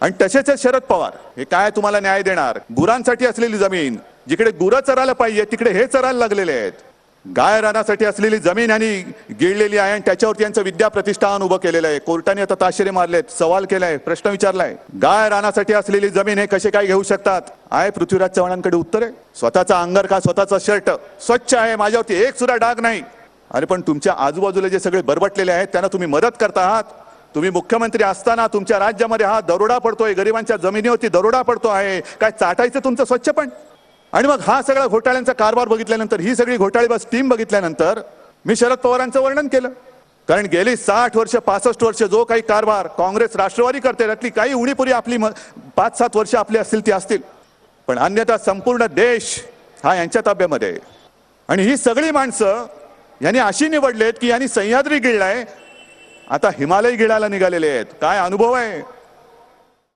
आणि तसेच शरद पवार. हे काय तुम्हाला न्याय देणार? गुरांसाठी असलेली जमीन जिकडे गुरं चरायला पाहिजे तिकडे हे चरायला लागलेले आहेत. गाय रानासाठी असलेली जमीन यांनी गिळलेली आहे आणि त्याच्यावरती यांचं विद्या प्रतिष्ठान उभं केलेलं आहे. कोर्टाने आता ताशेरे मारलेत सवाल केलाय प्रश्न विचारलाय. गाय रानासाठी असलेली जमीन हे कसे काय घेऊ शकतात? आहे पृथ्वीराज चव्हाणांकडे उत्तर आहे. स्वतःचा अंगर का स्वतःचा शर्ट? स्वच्छ आहे माझ्यावरती एक सुद्धा डाग नाही. अरे पण तुमच्या आजूबाजूला जे सगळे बरबटलेले आहेत त्यांना तुम्ही मदत करता आहात? तुम्ही मुख्यमंत्री असताना तुमच्या राज्यामध्ये हा दरोडा पडतोय गरिबांच्या जमिनीवरती दरोडा पडतो आहे. काय चाटायचं तुमचं स्वच्छ पण? आणि मग हा सगळा घोटाळ्यांचा कारभार बघितल्यानंतर ही सगळी घोटाळेबाज टीम बघितल्यानंतर मी शरद पवारांचं वर्णन केलं. कारण गेली साठ वर्ष पासष्ट वर्ष जो काही कारभार काँग्रेस राष्ट्रवादी करते त्यातली काही उडीपुरी आपली पाच सात वर्ष आपली असतील ती असतील. पण अन्यथा संपूर्ण देश हा यांच्या ताब्यामध्ये आणि ही सगळी माणसं यांनी अशी निवडलेत की यांनी सह्याद्री गिळलाय आता हिमालय गिळायला निघालेले आहेत. काय अनुभव आहे?